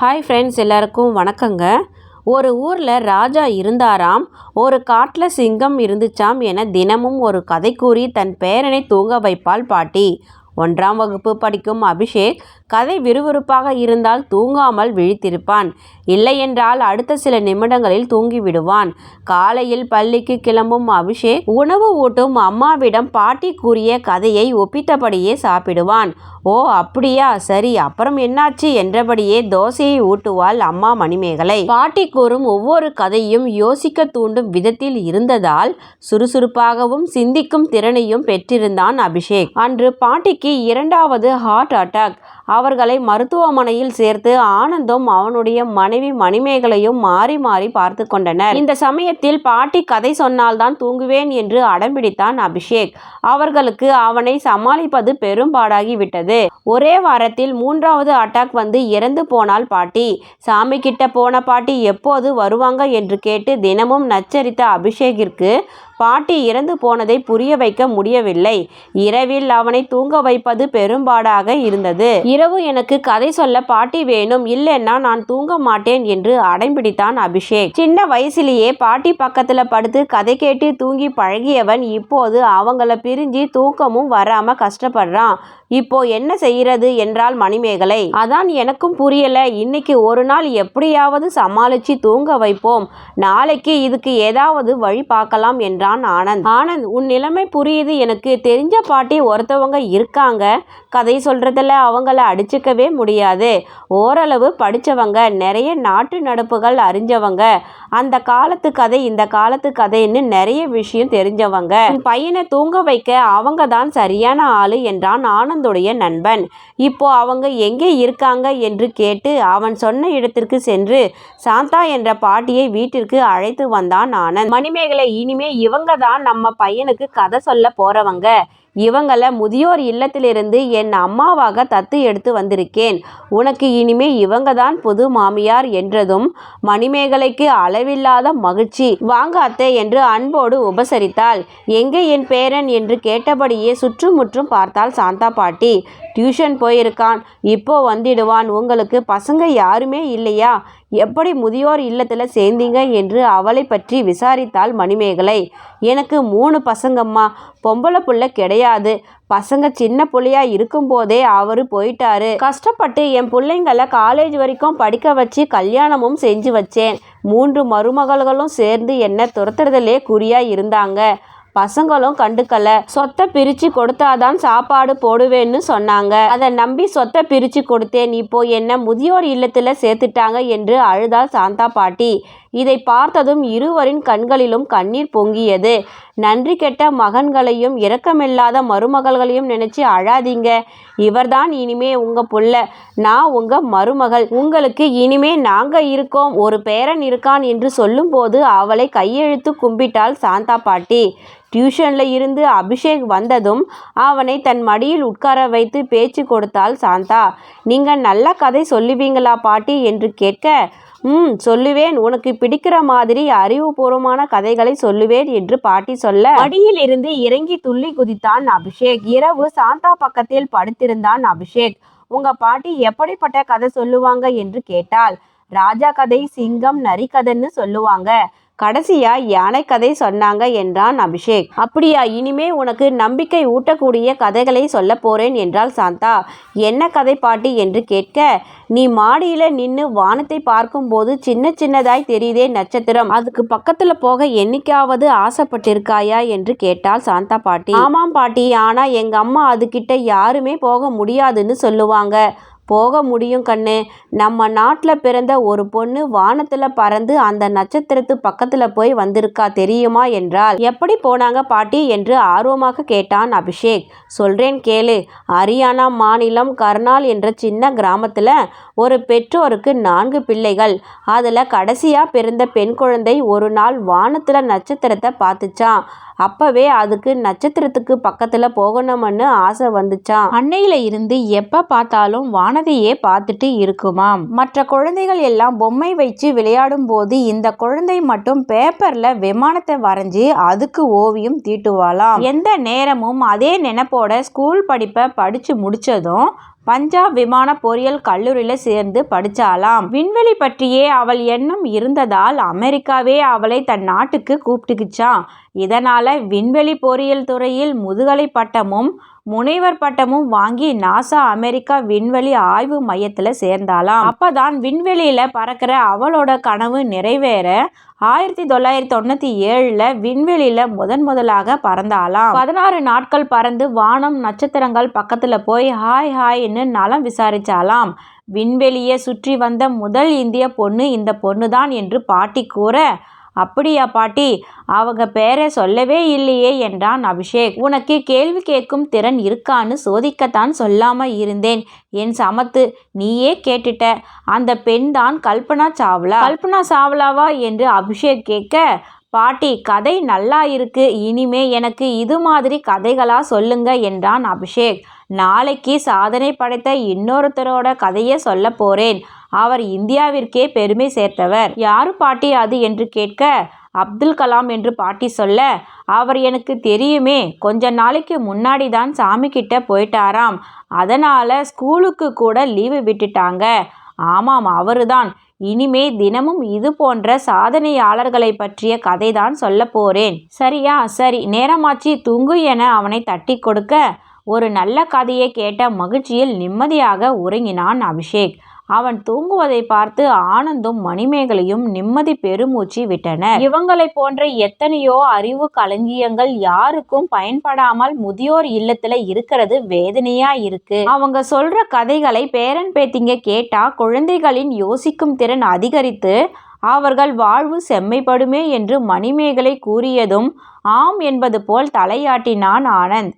Hi friends எல்லாருக்கும் வணக்கங்க. ஒரு ஊரில் ராஜா இருந்தாராம் ஒரு காட்டில் சிங்கம் இருந்துச்சாம் என தினமும் ஒரு கதை கூறி தன் பேரனை தூங்க வைப்பாள் பாட்டி. ஒன்றாம் வகுப்பு படிக்கும் அபிஷேக் கதை விறுவிறுப்பாக இருந்தால் தூங்காமல் விழித்திருப்பான். இல்லையென்றால் அடுத்த சில நிமிடங்களில் தூங்கிவிடுவான். காலையில் பள்ளிக்கு கிளம்பும் அபிஷேக் உணவு ஊட்டும் அம்மாவிடம் பாட்டி கூறிய கதையை ஒப்பித்தபடியே சாப்பிடுவான். ஓ அப்படியா? சரி அப்புறம் என்னாச்சு? என்றபடியே தோசையை ஊட்டுவாள் அம்மா மணிமேகலை. பாட்டி கூறும் ஒவ்வொரு கதையும் யோசிக்க தூண்டும் விதத்தில் இருந்ததால் சுறுசுறுப்பாகவும் சிந்திக்கும் திறனையும் பெற்றிருந்தான் அபிஷேக். அன்று பாட்டிக்கு இரண்டாவது ஹார்ட் அட்டாக் அவர்களை மருத்துவமனையில் சேர்த்து ஆனந்தும் அவனுடைய மனைவி மணிமேகலையும் மாறி மாறி பார்த்து கொண்டனர். இந்த சமயத்தில் பாட்டி கதை சொன்னால்தான் தூங்குவேன் என்று அடம்பிடித்தான் அபிஷேக். அவர்களுக்கு அவனை சமாளிப்பது பெரும்பாடாகி விட்டது. ஒரே வாரத்தில் மூன்றாவது அட்டாக் வந்து இறந்து போனால் பாட்டி. சாமி கிட்ட போன பாட்டி எப்போது வருவாங்க என்று கேட்டு தினமும் நச்சரித்த அபிஷேகிற்கு பாட்டி இறந்து போனதை புரிய வைக்க முடியவில்லை. இரவில் அவனை தூங்க வைப்பது பெரும்பாடாக இருந்தது. இரவு எனக்கு கதை சொல்ல பாட்டி வேணும் இல்லைன்னா நான் தூங்க மாட்டேன் என்று அடம்பிடித்தான் அபிஷேக். சின்ன வயசுலேயே பாட்டி பக்கத்துல படுத்து கதை கேட்டு தூங்கி பழகியவன் இப்போது அவங்கள பிரிஞ்சு தூக்கமும் வராம கஷ்டப்படுறான். இப்போ என்ன செய்யறது என்றால் மணிமேகலை. அதான் எனக்கும் புரியல. இன்னைக்கு ஒரு நாள் எப்படியாவது சமாளிச்சு தூங்க வைப்போம். நாளைக்கு இதுக்கு ஏதாவது வழி பார்க்கலாம் என்றான் ஆனந்த். ஆனந்த் உன் நிலைமை புரியுது எனக்கு. தெரிஞ்ச பாட்டி ஒருத்தவங்க இருக்காங்க. கதை சொல்றதுல அவங்கள அடிச்சுக்கவே முடியாது. ஓரளவு படிச்சவங்க நிறைய நாட்டு நடப்புகள் அறிஞ்சவங்க. அந்த காலத்து கதை இந்த காலத்து கதைன்னு நிறைய விஷயம் தெரிஞ்சவங்க. பையனை தூங்க வைக்க அவங்க தான் சரியான ஆளு என்றான் ஆனந்த். ஆனந்துடைய நண்பன். இப்போ அவங்க எங்கே இருக்காங்க என்று கேட்டு அவன் சொன்ன இடத்திற்கு சென்று சாந்தா என்ற பாட்டியை வீட்டிற்கு அழைத்து வந்தான் ஆனந்த். மணிமேகலை இனிமே இவங்க தான் நம்ம பையனுக்கு கதை சொல்ல போறவங்க. இவங்களை முதியோர் இல்லத்திலிருந்து என் அம்மாவாக தத்து எடுத்து வந்திருக்கேன். உனக்கு இனிமே இவங்க தான் புது மாமியார் என்றதும் மணிமேகலைக்கு அளவில்லாத மகிழ்ச்சி. வாங்க அத்தை என்று அன்போடு உபசரித்தாள். எங்கே என் பேரன் என்று கேட்டபடியே சுற்றுமுற்றும் பார்த்தாள் சாந்தா பாட்டி. டியூஷன் போயிருக்கான் இப்போ வந்துடுவான். உங்களுக்கு பசங்க யாருமே இல்லையா? எப்படி முதியோர் இல்லத்தில் சேர்ந்தீங்க என்று அவளை பற்றி விசாரித்தாள் மணிமேகலை. எனக்கு மூணு பசங்கம்மா பொம்பளை புள்ள கிடையாது. பசங்க சின்ன புள்ளையா இருக்கும்போதே அவரு போயிட்டாரு. கஷ்டப்பட்டு என் பிள்ளைங்கள காலேஜ் வரைக்கும் படிக்க வச்சு கல்யாணமும் செஞ்சு வச்சேன். மூன்று மருமகள்களும் சேர்ந்து என்ன துரத்துறதுலே குறியா இருந்தாங்க. பசங்களும் கண்டுக்கல. சொத்தை பிரிச்சு கொடுத்தாதான் சாப்பாடு போடுவேன்னு சொன்னாங்க. அதை நம்பி சொத்தை பிரிச்சு கொடுத்தேன். இப்போ என்ன முதியோர் இல்லத்துல சேர்த்துட்டாங்க என்று அழுதாள் சாந்தா பாட்டி. இதை பார்த்ததும் இருவரின் கண்களிலும் கண்ணீர் பொங்கியது. நன்றி கெட்ட மகன்களையும் இரக்கமில்லாத மருமகள்களையும் நினைச்சு அழாதீங்க. இவர்தான் இனிமே உங்க புள்ள. நான் உங்க மருமகள். உங்களுக்கு இனிமே நாங்க இருக்கோம். ஒரு பேரன் இருக்கான் என்று சொல்லும்போது அவளை கையெழுத்து கும்பிட்டாள் சாந்தா பாட்டி. டியூஷனில் இருந்து அபிஷேக் வந்ததும் அவனை தன் மடியில் உட்கார வைத்து பேச்சு கொடுத்தாள் சாந்தா. நீங்கள் நல்ல கதை சொல்லுவீங்களா பாட்டி? என்று கேட்க ம் சொல்லுவேன். உனக்கு பிடிக்கிற மாதிரி அறிவுபூர்வமான கதைகளை சொல்லுவேன் என்று பாட்டி சொல்ல. அடியில் இருந்து இறங்கி துள்ளி குதித்தான் அபிஷேக். இரவு சாந்தா பக்கத்தில் படுத்திருந்தான் அபிஷேக். உங்க பாட்டி எப்படிப்பட்ட கதை சொல்லுவாங்க என்று கேட்டால் ராஜா கதை சிங்கம் நரி கதைன்னு சொல்லுவாங்க. கடைசியா யானை கதை சொன்னாங்க என்றான் அபிஷேக். அப்படியா இனிமே உனக்கு நம்பிக்கை ஊட்டக்கூடிய கதைகளை சொல்ல போறேன் என்றாள் சாந்தா. என்ன கதை பாட்டி? என்று கேட்க நீ மாடியில நின்று வானத்தை பார்க்கும்போது சின்ன சின்னதாய் தெரியுதே நட்சத்திரம். அதுக்கு பக்கத்துல போக என்னைக்காவது ஆசைப்பட்டிருக்காயா? என்று கேட்டாள் சாந்தா பாட்டி. ஆமாம் பாட்டி ஆனா எங்க அம்மா அதுகிட்ட யாருமே போக முடியாதுன்னு சொல்லுவாங்க. போக முடியும் கண்ணு. நம்ம நாட்டில் பிறந்த ஒரு பொண்ணு வானத்தில் பறந்து அந்த நட்சத்திரத்து பக்கத்தில் போய் வந்திருக்கா தெரியுமா என்றால் எப்படி போனாங்க பாட்டி? என்று ஆர்வமாக கேட்டான் அபிஷேக். சொல்கிறேன் கேளு. ஹரியானா மாநிலம் கர்னால் என்ற சின்ன கிராமத்தில் ஒரு பெற்றோருக்கு நான்கு பிள்ளைகள். அதில் கடைசியாக பிறந்த பெண் குழந்தை ஒரு நாள் வானத்தில் நட்சத்திரத்தை பார்த்துச்சான் அப்பவே அதுக்கு நட்சத்திரத்துக்கு பக்கத்தில் போகணும்னு ஆசை வந்துச்சான் அன்னையில இருந்து எப்போ பார்த்தாலும் வானத்தையே பார்த்துட்டு இருக்குமாம். மற்ற குழந்தைகள் எல்லாம் பொம்மை வச்சு விளையாடும் போது இந்த குழந்தை மட்டும் பேப்பர்ல விமானத்தை வரைஞ்சி அதுக்கு ஓவியம் தீட்டுவாளாம். எந்த நேரமும் அதே நினைப்போட ஸ்கூல் படிப்பை படிச்சு முடிச்சதும் பஞ்சாப் விமான பொறியியல் கல்லூரியில் சேர்ந்து படித்தாலாம் விண்வெளி பற்றியே அவள் எண்ணம் இருந்ததால் அமெரிக்காவே அவளை தன் நாட்டுக்கு கூப்பிட்டுக்குச்சான் இதனால் விண்வெளி பொறியியல் துறையில் முதுகலை பட்டமும் முனைவர் பட்டமும் வாங்கி நாசா அமெரிக்கா விண்வெளி ஆய்வு மையத்தில் சேர்ந்தாலாம் அப்பதான் விண்வெளியில் பறக்கிற அவளோட கனவு நிறைவேற ஆயிரத்தி தொள்ளாயிரத்தி தொண்ணூத்தி ஏழுல விண்வெளியில முதன் முதலாக பறந்தாலாம் பதினாறு நாட்கள் பறந்து வானம் நட்சத்திரங்கள் பக்கத்துல போய் ஹாய் ஹாய்ன்னு நலம் விசாரிச்சாலாம் விண்வெளியை சுற்றி வந்த முதல் இந்திய பொண்ணு இந்த பொண்ணுதான் என்று பாட்டி கூற அப்படியா பாட்டி? அவங்க பேரை சொல்லவே இல்லையே என்றான் அபிஷேக். உனக்கு கேள்வி கேட்கும் திறன் இருக்கான்னு சோதிக்கத்தான் சொல்லாம இருந்தேன். என் சமத்து நீயே கேட்டுட்ட. அந்த பெண் தான் கல்பனா சாவ்லா. கல்பனா சாவ்லாவா என்று அபிஷேக் கேட்க பாட்டி கதை நல்லா இருக்கு. இனிமே எனக்கு இது மாதிரி கதைகளா சொல்லுங்க என்றான் அபிஷேக். நாளைக்கு சாதனை படைத்த இன்னொருத்தரோட கதையை சொல்ல போறேன். அவர் இந்தியாவிற்கே பெருமை சேர்த்தவர். யாரு பாட்டி அது என்று கேட்க அப்துல் கலாம் என்று பாட்டி சொல்ல அவர் எனக்கு தெரியுமே கொஞ்ச நாளைக்கு முன்னாடி தான் சாமி கிட்ட போயிட்டாராம். அதனால ஸ்கூலுக்கு கூட லீவு விட்டுட்டாங்க. ஆமாம் அவருதான். இனிமே தினமும் இது போன்ற சாதனையாளர்களை பற்றிய கதை தான் சொல்ல போறேன். சரியா சரி. நேரமாச்சு தூங்கு என அவனை தட்டி கொடுக்க. ஒரு நல்ல கதையை கேட்ட மகிழ்ச்சியில் நிம்மதியாக உறங்கினான் அபிஷேக். அவன் தூங்குவதை பார்த்து ஆனந்தும் மணிமேகலையும் நிம்மதி பெருமூச்சு விட்டனர். இவங்களை போன்ற எத்தனையோ அறிவு களஞ்சியங்கள் யாருக்கும் பயன்படாமல் முதியோர் இல்லத்துல இருக்கிறது வேதனையா இருக்கு. அவங்க சொல்ற கதைகளை பேரன் பேத்திங்க கேட்டா குழந்தைகளின் யோசிக்கும் திறன் அதிகரித்து அவர்கள் வாழ்வு செம்மைப்படுமே என்று மணிமேகலை கூறியதும் ஆம் என்பது போல் தலையாட்டினான் ஆனந்த்.